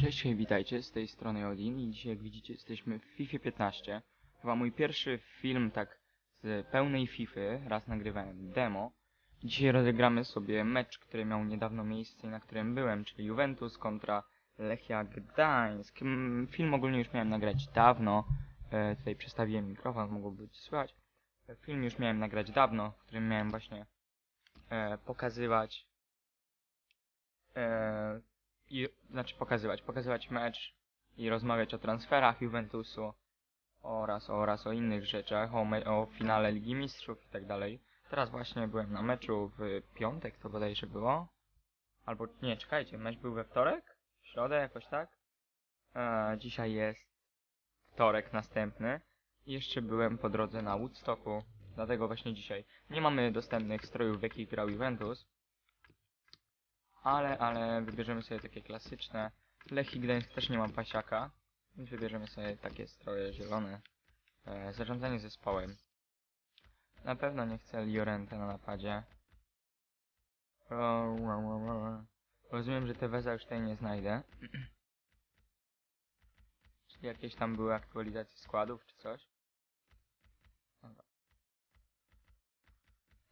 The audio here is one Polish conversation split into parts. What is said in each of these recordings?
Cześć, hej, witajcie, z tej strony Odin i dzisiaj jak widzicie jesteśmy w FIFA 15. Chyba mój pierwszy film tak z pełnej FIFA, raz nagrywałem demo. Dzisiaj rozegramy sobie mecz, który miał niedawno miejsce i na którym byłem, czyli Juventus kontra Lechia Gdańsk. Mm, Film ogólnie już miałem nagrać dawno, e, tutaj przestawiłem mikrofon, mogło być słychać. E, Film już miałem nagrać dawno, w którym miałem właśnie e, pokazywać e, i znaczy pokazywać, pokazywać mecz i rozmawiać o transferach Juventusu oraz oraz o innych rzeczach, o, o finale Ligi Mistrzów i tak dalej. Teraz właśnie byłem na meczu w piątek, to bodajże było. Albo nie, czekajcie, mecz był we wtorek? W środę jakoś tak? E, dzisiaj jest wtorek następny. Jeszcze byłem po drodze na Woodstocku, dlatego właśnie dzisiaj nie mamy dostępnych strojów, w jakich grał Juventus. Ale, ale wybierzemy sobie takie klasyczne. Lechii Gdańsk też nie ma pasiaka, więc wybierzemy sobie takie stroje zielone. E, zarządzanie zespołem. Na pewno nie chcę Liorente na napadzie. Rozumiem, że Teveza już tutaj nie znajdę. Czyli jakieś tam były aktualizacje składów czy coś?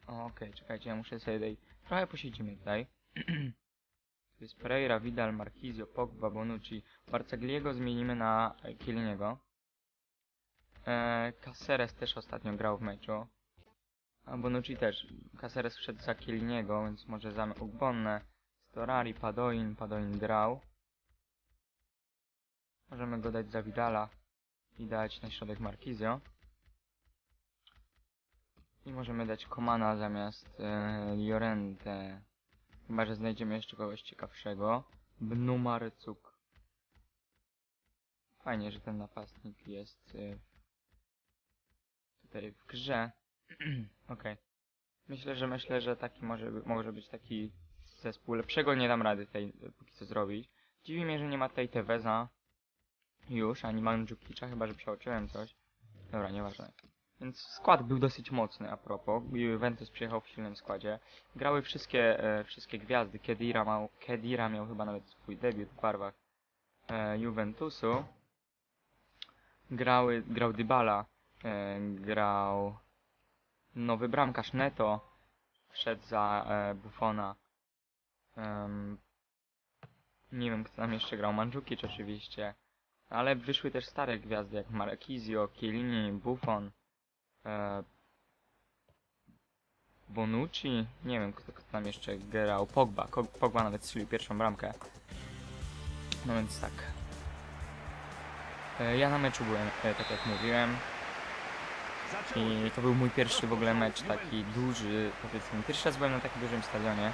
Okej, czekajcie, ja muszę sobie tutaj... Trochę posiedzimy tutaj. To jest Pereira, Vidal, Marquizio, Pogba, Bonucci. Barcagliego zmienimy na Kieliniego. E, Caceres też ostatnio grał w meczu. A Bonucci też. Caceres wszedł za Kieliniego, więc może za Ugbonne. Storari, Padoin, Padoin grał. Możemy go dać za Vidala i dać na środek Marquizio. I możemy dać Komana zamiast e, Llorente. Chyba, że znajdziemy jeszcze kogoś ciekawszego. Bnumarcuk. Fajnie, że ten napastnik jest y, tutaj w grze. Okej. Myślę, że myślę, że taki może, może być taki zespół. Lepszego nie dam rady tej póki co zrobić. Dziwi mnie, że nie ma tutaj Teveza już, ani Mandżukicza, chyba że przeoczyłem coś. Dobra, nieważne. Więc skład był dosyć mocny a propos. Juventus przyjechał w silnym składzie. Grały wszystkie, e, wszystkie gwiazdy. Kedira, miał, Kedira miał chyba nawet swój debiut w barwach e, Juventusu. Grały, grał Dybala, e, grał nowy bramkarz Neto, wszedł za e, Buffona. Nie wiem kto tam jeszcze grał, Mandzukic oczywiście. Ale wyszły też stare gwiazdy jak Marquizio, Chiellini, Buffon. E, Bonucci, nie wiem kto, tam jeszcze grał, Pogba, Pogba nawet strzelił pierwszą bramkę. No więc tak. E, ja na meczu byłem, e, tak jak mówiłem. I to był mój pierwszy w ogóle mecz taki duży, powiedzmy. Pierwszy raz byłem na takim dużym stadionie.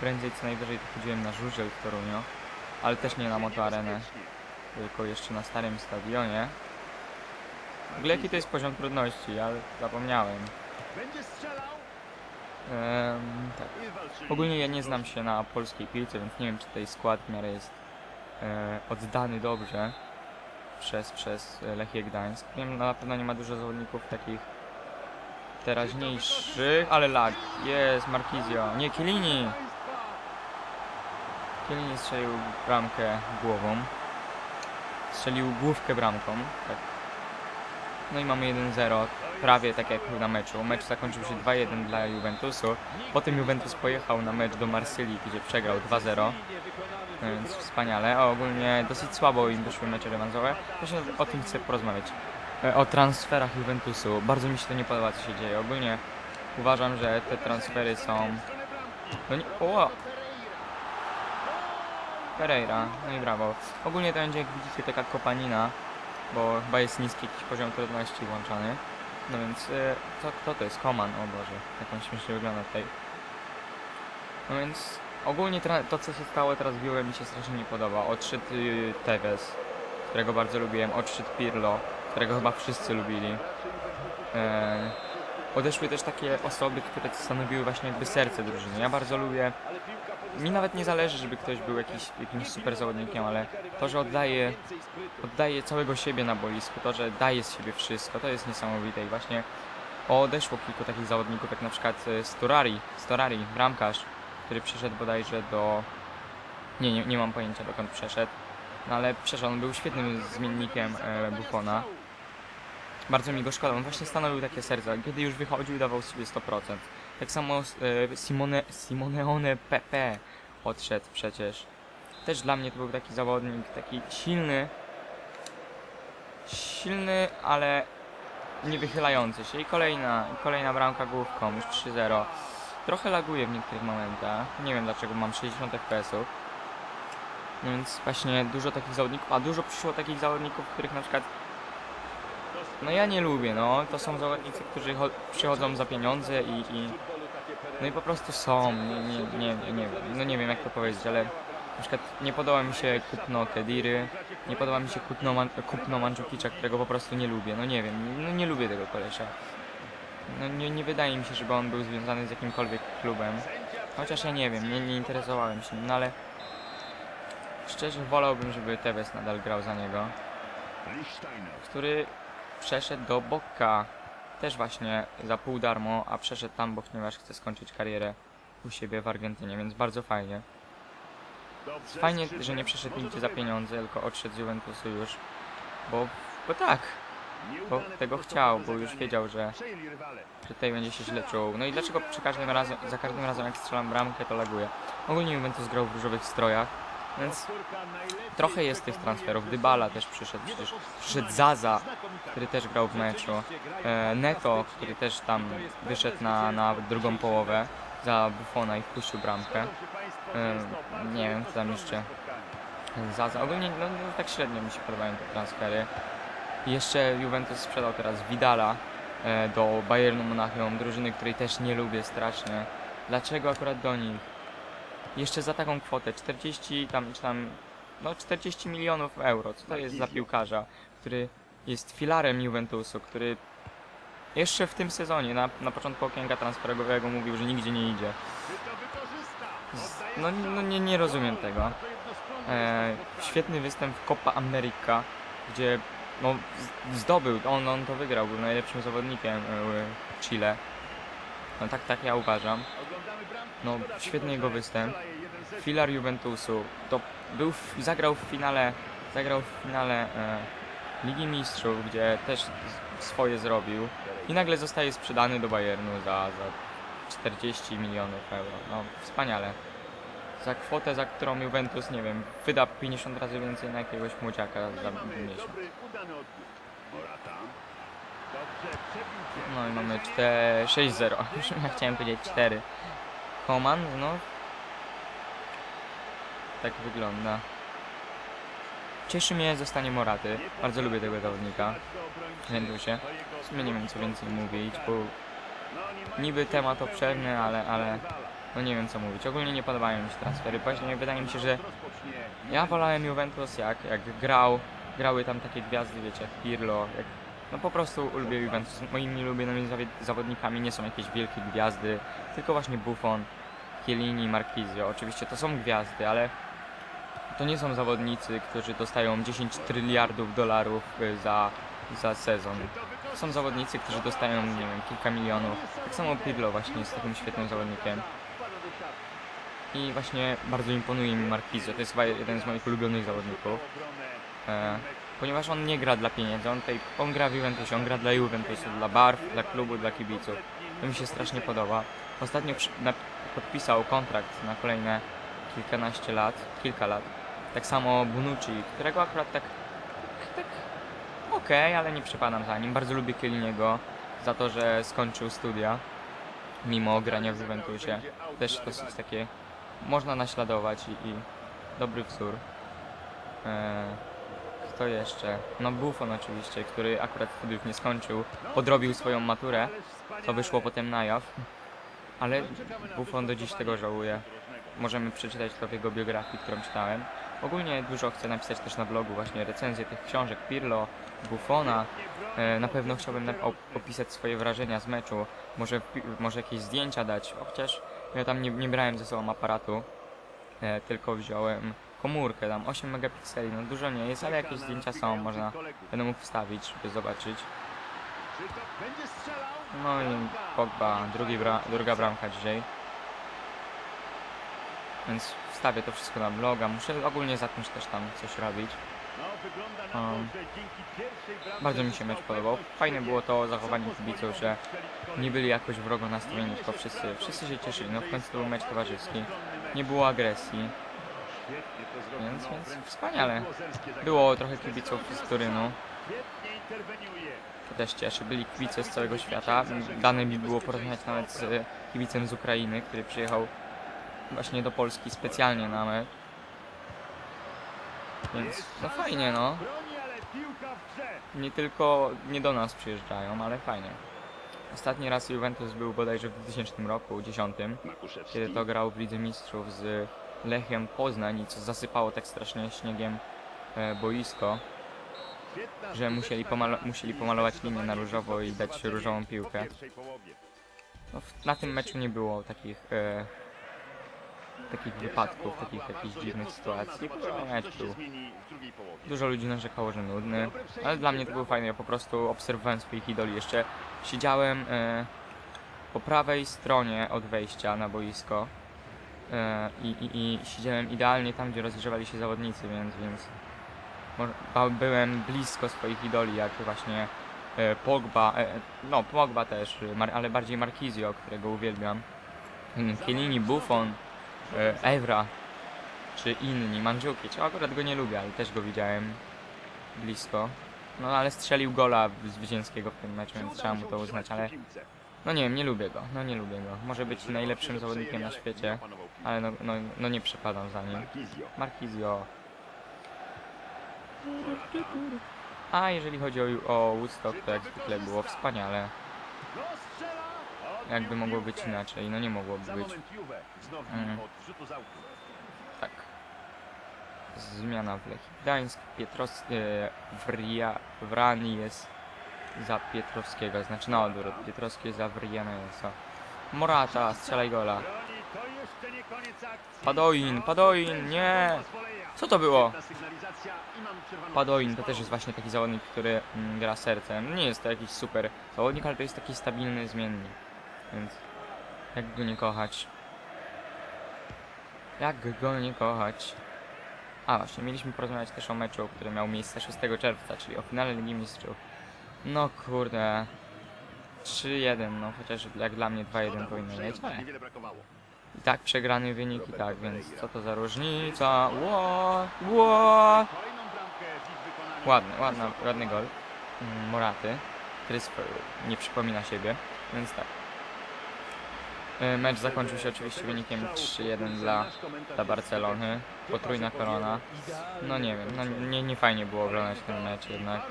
Prędzej co najwyżej to chodziłem na Żużel w Toruniu, ale też nie na Moto Arenę, tylko jeszcze na starym stadionie. W ogóle jaki to jest poziom trudności, ale zapomniałem. Będzie strzelał Ehm, tak. Ogólnie ja nie znam się na polskiej piłce, więc nie wiem czy tutaj skład w miarę jest e, oddany dobrze przez, przez e, Lechię Gdańsk. Wiem, no, na pewno nie ma dużo zawodników takich teraźniejszych, ale lag. Jest Marquizio. Nie, Chiellini! Chiellini strzelił bramkę głową. Strzelił główkę bramką, tak. No i mamy 1-0, prawie tak jak na meczu. Mecz zakończył się 2-1 dla Juventusu. Potem Juventus pojechał na mecz do Marsylii, gdzie przegrał 2-0. Więc wspaniale. A ogólnie dosyć słabo im wyszły mecze rewansowe. Właśnie o tym chcę porozmawiać. E, O transferach Juventusu. Bardzo mi się to nie podoba, co się dzieje. Ogólnie uważam, że te transfery są... No nie... O! Pereira. No i brawo. Ogólnie to będzie, jak widzicie, taka kopanina, bo chyba jest niski jakiś poziom trudności włączony. No więc, e, co, kto to jest? Koman, o Boże, jak on śmiesznie wygląda tutaj. No więc, ogólnie to co się stało teraz w mi się strasznie nie podoba. Odszedł y, Tevez, którego bardzo lubiłem, odszedł Pirlo, którego chyba wszyscy lubili. E, odeszły też takie osoby, które stanowiły właśnie jakby serce drużyny. Ja bardzo lubię mi nawet nie zależy, żeby ktoś był jakiś, jakimś super zawodnikiem, ale to, że oddaje, oddaje całego siebie na boisku, to, że daje z siebie wszystko, to jest niesamowite i właśnie odeszło kilku takich zawodników, jak na przykład e, Storari, Storari, bramkarz, który przyszedł bodajże do... Nie, nie, nie mam pojęcia dokąd przeszedł. No ale przecież on był świetnym zmiennikiem e, Buffona. Bardzo mi go szkoda, on właśnie stanowił takie serce. Kiedy już wychodził, dawał z siebie 100%. Tak samo e, Simone, Simoneone Pepe odszedł przecież. Też dla mnie to był taki zawodnik, taki silny. Silny, ale nie wychylający się. I kolejna, i kolejna bramka główką, już 3-0. Trochę laguje w niektórych momentach. Nie wiem dlaczego mam 60 FPS-ów. No więc właśnie dużo takich zawodników, a dużo przyszło takich zawodników, których na przykład no ja nie lubię, no. To są zawodnicy, którzy cho- przychodzą za pieniądze i, i no i po prostu są, nie, nie, nie, nie no nie wiem jak to powiedzieć, ale na przykład nie podoba mi się kupno Kediry, nie podoba mi się kupno, Man kupno Mandzukicza, którego po prostu nie lubię, no nie wiem, no nie lubię tego kolesia. No nie, nie wydaje mi się, żeby on był związany z jakimkolwiek klubem, chociaż ja nie wiem, nie, nie interesowałem się no ale szczerze wolałbym, żeby Tevez nadal grał za niego który przeszedł do Boca. Też właśnie za pół darmo, a przeszedł tam, bo ponieważ chce skończyć karierę u siebie w Argentynie, więc bardzo fajnie. Fajnie, że nie przeszedł nigdzie za pieniądze, tylko odszedł z Juventusu już, bo, bo tak, bo tego chciał, bo już wiedział, że, że tutaj będzie się źle czuł. No i dlaczego przy każdym razem, za każdym razem jak strzelam bramkę, to laguje? Ogólnie Juventus grał w różowych strojach, więc trochę jest tych transferów. Dybala też przyszedł, przecież przyszedł Zaza, który też grał w meczu. E, Neto, który też tam wyszedł na, na drugą połowę za Buffona i wpuścił bramkę. E, nie wiem, kto tam jeszcze. Zaza. Ogólnie no, no, tak średnio mi się podobają te transfery. Jeszcze Juventus sprzedał teraz Vidala e, do Bayernu Monachium, drużyny, której też nie lubię strasznie. Dlaczego akurat do nich? Jeszcze za taką kwotę 40 tam czy tam no 40 milionów euro. Co to jest za piłkarza, który jest filarem Juventusu, który jeszcze w tym sezonie, na, na początku okienka transferowego mówił, że nigdzie nie idzie. Z- No, no nie, nie rozumiem tego. E, świetny występ w Copa America, gdzie no, zdobył, on, on to wygrał, był najlepszym zawodnikiem e, Chile. No tak, tak ja uważam. No, świetny jego występ. Filar Juventusu, to był, zagrał w finale, zagrał w finale e, Ligi Mistrzów, gdzie też swoje zrobił i nagle zostaje sprzedany do Bayernu za, za 40 milionów euro. No, wspaniale. Za kwotę, za którą Juventus, nie wiem, wyda 50 razy więcej na jakiegoś młodziaka za miesiąc. No i mamy 4, 6-0. Już ja chciałem powiedzieć 4. Koman znów. Tak wygląda. Cieszy mnie zostanie Moraty. Bardzo lubię tego zawodnika. W Juventusie. W sumie nie wiem co więcej mówić, bo niby temat obszerny, ale, ale no nie wiem co mówić. Ogólnie nie podobają mi się transfery. Właśnie wydaje mi się, że ja wolałem Juventus jak, jak grał. Grały tam takie gwiazdy, wiecie, jak Pirlo, jak no po prostu lubię Juventus. Moimi ulubionymi zawodnikami nie są jakieś wielkie gwiazdy, tylko właśnie Buffon, Chiellini, Marquisio. Oczywiście to są gwiazdy, ale to nie są zawodnicy, którzy dostają 10 tryliardów dolarów y, za, za sezon. Są zawodnicy, którzy dostają, nie wiem, kilka milionów. Tak samo Pirlo właśnie jest takim świetnym zawodnikiem. I właśnie bardzo imponuje mi Marquisio. To jest jeden z moich ulubionych zawodników. E, ponieważ on nie gra dla pieniędzy, on, tutaj, on gra w Juventusie, on gra dla Juventusu, dla barw, dla klubu, dla kibiców. To mi się strasznie podoba. Ostatnio przy, na, podpisał kontrakt na kolejne kilkanaście lat, kilka lat. Tak samo Bonucci, którego akurat tak, tak okej, ale nie przepadam za nim. Bardzo lubię Kieliniego za to, że skończył studia mimo grania w Juventusie. Też dosyć takie można naśladować i, i dobry wzór. Eee, kto jeszcze? No Buffon oczywiście, który akurat studiów nie skończył, podrobił swoją maturę, co wyszło potem na jaw. Ale Buffon do dziś tego żałuje. Możemy przeczytać to w jego biografii, którą czytałem. Ogólnie dużo chcę napisać też na blogu właśnie recenzję tych książek Pirlo, Buffona. E, na pewno chciałbym opisać swoje wrażenia z meczu, może, może jakieś zdjęcia dać, chociaż ja tam nie, nie brałem ze sobą aparatu, e, tylko wziąłem komórkę, tam 8 megapikseli, no dużo nie jest, ale jakieś zdjęcia są, można, będę mógł wstawić, żeby zobaczyć. No i Pogba, drugi bra druga bramka dzisiaj. Więc wstawię to wszystko na bloga. Muszę ogólnie zacząć też tam coś robić. Um, bardzo mi się mecz podobał. Fajne było to zachowanie kibiców, że nie byli jakoś wrogo nastawieni, tylko wszyscy, wszyscy się cieszyli. No w końcu to był mecz towarzyski. Nie było agresji. Więc, więc wspaniale. Było trochę kibiców z Turynu. To też cieszy. Byli kibice z całego świata. Dane mi było porównać nawet z kibicem z Ukrainy, który przyjechał właśnie do Polski specjalnie na mecz. Więc no fajnie no. Nie tylko nie do nas przyjeżdżają, ale fajnie. Ostatni raz Juventus był bodajże w 2000 roku, 10, kiedy to grał w Lidze Mistrzów z Lechem Poznań i co zasypało tak strasznie śniegiem e, boisko, że musieli, pomalo- musieli pomalować linię na różowo i dać różową piłkę. No, na tym meczu nie było takich e, takich wypadków, takich jakichś dziwnych sytuacji. Dużo ludzi narzekało, że nudny, ale dla mnie to był fajny. Ja po prostu obserwowałem swoich idoli. Jeszcze siedziałem e, po prawej stronie od wejścia na boisko i, i, i siedziałem idealnie tam, gdzie rozgrzewali się zawodnicy, więc, więc byłem blisko swoich idoli, jak właśnie e, Pogba, e, no Pogba też, e, ale bardziej Marquizio, którego uwielbiam, mm, Chiellini, Buffon, e, Evra, czy inni, Mandzukic, akurat go nie lubię, ale też go widziałem blisko. No ale strzelił gola zwycięskiego w tym meczu, więc trzeba mu to uznać, ale no nie wiem, nie lubię go, no nie lubię go. Może być najlepszym zawodnikiem na świecie, ale no, no, no nie przepadam za nim. Marquizio. A jeżeli chodzi o, o Woodstock, to jak zwykle było wspaniale. Jakby mogło być inaczej, no nie mogłoby być. Mm. Tak. Zmiana w Lechii Gdańsk, Pietros... E, Wria... Wrani jest za Pietrowskiego, znaczy na odwrót. Pietrowski za Wriana jest. Morata, strzelaj gola. Padoin, Padoin, nie! Co to było? Padoin to też jest właśnie taki zawodnik, który mm, gra sercem. Nie jest to jakiś super zawodnik, ale to jest taki stabilny zmiennik. Więc jak go nie kochać? Jak go nie kochać? A właśnie, mieliśmy porozmawiać też o meczu, który miał miejsce 6 czerwca, czyli o finale Ligi Mistrzów. No kurde. 3-1, no chociaż jak dla mnie 2-1 powinno mieć, ale i tak przegrany wynik i tak, więc co to za różnica? Ło, ło. Ładny, ładny gol mm, Moraty, który nie przypomina siebie, więc tak. E, Mecz zakończył się oczywiście wynikiem 3-1 dla, dla Barcelony, potrójna korona. No nie wiem, no nie, nie fajnie było oglądać ten mecz jednak.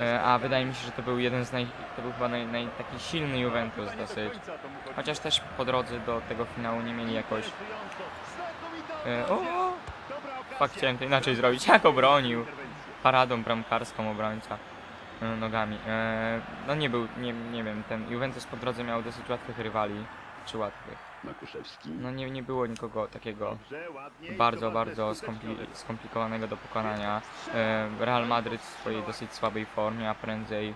E, A wydaje mi się, że to był jeden z naj... to był chyba naj, naj, taki silny Juventus dosyć. Chociaż też po drodze do tego finału nie mieli jakoś... E, o! Fakt chciałem to inaczej zrobić, jak obronił. Paradą bramkarską obrońca e, nogami. No nie był, nie, nie wiem, ten Juventus po drodze miał dosyć łatwych rywali. Czy łatwych. Makuszewski. No nie, nie było nikogo takiego bardzo, bardzo skompli skomplikowanego do pokonania. E, Real Madryt w swojej dosyć słabej formie, a prędzej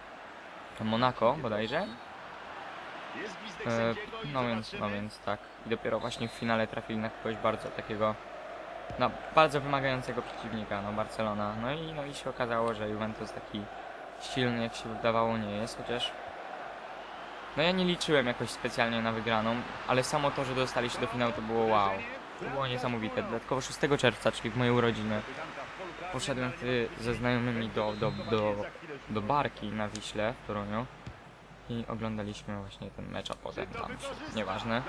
Monaco bodajże. E, no więc, no więc tak. I dopiero właśnie w finale trafili na kogoś bardzo takiego, no bardzo wymagającego przeciwnika, no Barcelona. No i, no i się okazało, że Juventus taki silny jak się wydawało nie jest, chociaż no ja nie liczyłem jakoś specjalnie na wygraną, ale samo to, że dostali się do finału to było wow. To było niesamowite. Dodatkowo 6 czerwca, czyli w mojej urodziny, poszedłem wtedy ze znajomymi do, do, do, do barki na Wiśle w Toruniu i oglądaliśmy właśnie ten mecz, a potem tam nieważne.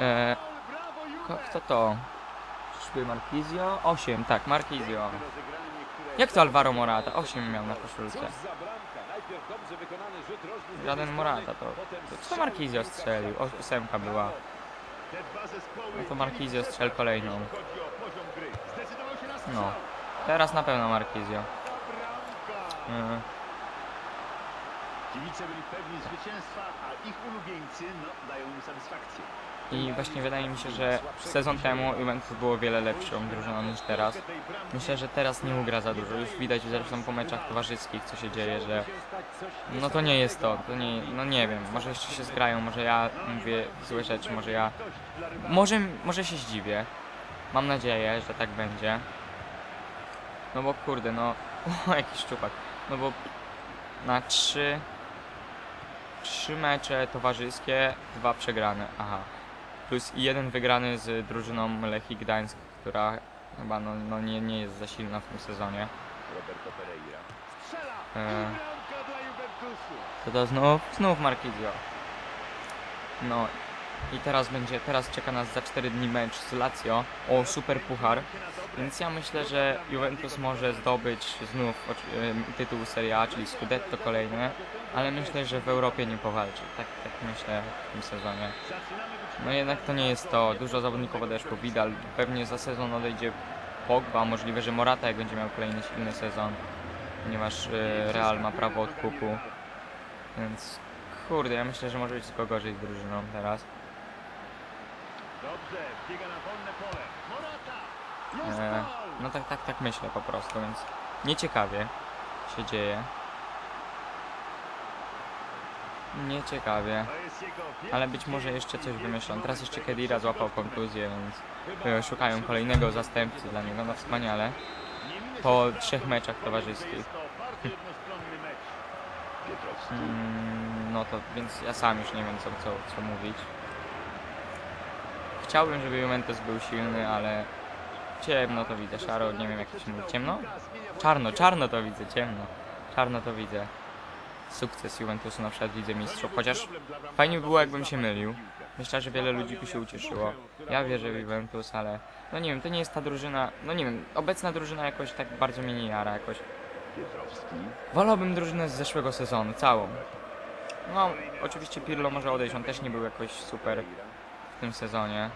E, kto to? Czyżby Marquizio? 8, tak, Marquizio. Jak to Alvaro Morata? 8 miał na koszulce. Żaden Morata to... to co Marquizio strzelił? O, ósemka była. No to Marquizio strzel kolejną. No. Teraz na pewno Marquizio. Mhm. Kibice byli pewni zwycięstwa, a ich ulubieńcy no, dają im satysfakcję. I właśnie wydaje mi się, że sezon temu Juventus było wiele lepszą drużyną niż teraz. Myślę, że teraz nie ugra za dużo. Już widać zresztą po meczach towarzyskich, co się dzieje, że no to nie jest to, to nie, no nie wiem, może jeszcze się zgrają, może ja mówię złe rzeczy, może ja, może, może się zdziwię. Mam nadzieję, że tak będzie. No bo kurde, no, o jakiś szczupak, no bo na trzy, trzy mecze towarzyskie, dwa przegrane, aha. Plus jeden wygrany z drużyną Lechii Gdańsk, która chyba no, no nie, nie jest za silna w tym sezonie. Roberto Pereira. E, to to znów, znów Marquizio. No i teraz będzie, teraz czeka nas za 4 dni mecz z Lazio o super puchar. Więc ja myślę, że Juventus może zdobyć znów em, tytuł Serie A, czyli Scudetto kolejne, ale myślę, że w Europie nie powalczy. Tak, tak myślę w tym sezonie. No jednak to nie jest to. Dużo zawodników odeszło. Vidal pewnie za sezon odejdzie Pogba, możliwe, że Morata jak będzie miał kolejny silny sezon, ponieważ e, Real ma prawo odkupu. Więc kurde, ja myślę, że może być tylko gorzej z drużyną teraz. Dobrze, biega na wolne pole. Morata! E, no tak, tak, tak myślę po prostu, więc nieciekawie się dzieje. Nieciekawie, ale być może jeszcze coś wymyślą. Teraz jeszcze Kedira złapał kontuzję, więc e, szukają kolejnego zastępcy dla niego. No wspaniale. Po trzech meczach towarzyskich. Jest to bardzo jednostronny mecz. Pietrowski. Mm, no to więc ja sam już nie wiem co, co, co mówić. Chciałbym, żeby Juventus był silny, ale ciemno to widzę, szaro, nie wiem jak to się mówi. Ciemno? Czarno, czarno to widzę, ciemno. Czarno to widzę. Sukces Juventusu na przykład w Lidze Mistrzów, chociaż fajnie by było jakbym się mylił. Myślę, że wiele ludzi by się ucieszyło. Ja wierzę w Juventus, ale no nie wiem, to nie jest ta drużyna, no nie wiem, obecna drużyna jakoś tak bardzo mnie nie jara, jakoś. Wolałbym drużynę z zeszłego sezonu, całą. No, oczywiście Pirlo może odejść, on też nie był jakoś super w tym sezonie.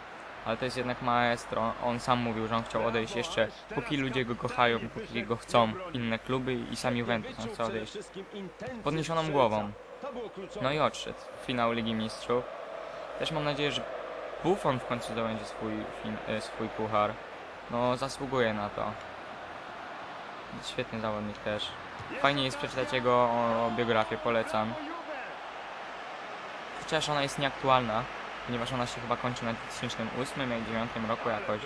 Ale to jest jednak maestro. On sam mówił, że on chciał odejść jeszcze, póki ludzie go kochają, póki go chcą inne kluby i sam Juventus, on chce odejść. Podniesioną głową. No i odszedł w finał Ligi Mistrzów. Też mam nadzieję, że Buffon w końcu zdobędzie swój, e, swój puchar. No, zasługuje na to. Świetny zawodnik też. Fajnie jest przeczytać jego biografię, polecam. Chociaż ona jest nieaktualna, ponieważ ona się chyba kończy na 2008 jak 2009 roku jakoś.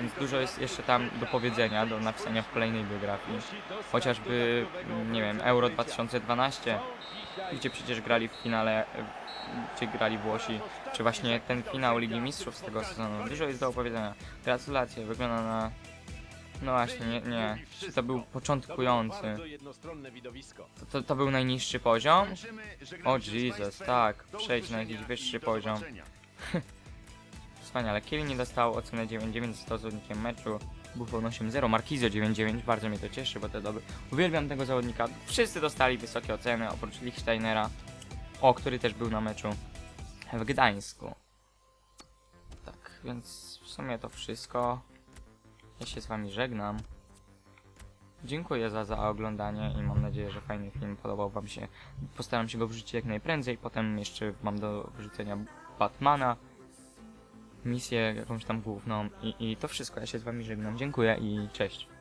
Więc dużo jest jeszcze tam do powiedzenia, do napisania w kolejnej biografii. Chociażby, nie wiem, Euro 2012, gdzie przecież grali w finale, gdzie grali Włosi, czy właśnie ten finał Ligi Mistrzów z tego sezonu. Dużo jest do opowiedzenia. Gratulacje, wygląda na... No właśnie, nie, nie. To był początkujący. To, to, to był najniższy poziom? O z Jesus, tak. Przejdź na jakiś wyższy i poziom. Wspaniale. Kiel nie dostał oceny 9,9 został zawodnikiem meczu. Buffon 8-0, Marquizio 9,9, bardzo mnie to cieszy, bo to dobry. Uwielbiam tego zawodnika. Wszyscy dostali wysokie oceny, oprócz Lichtsteinera, o, który też był na meczu w Gdańsku. Tak, więc w sumie to wszystko. Ja się z wami żegnam. Dziękuję za, za oglądanie i mam nadzieję, że fajny film podobał wam się. Postaram się go wrzucić jak najprędzej, potem jeszcze mam do wrzucenia Batmana misję jakąś tam główną i, i to wszystko. Ja się z wami żegnam. Dziękuję i cześć.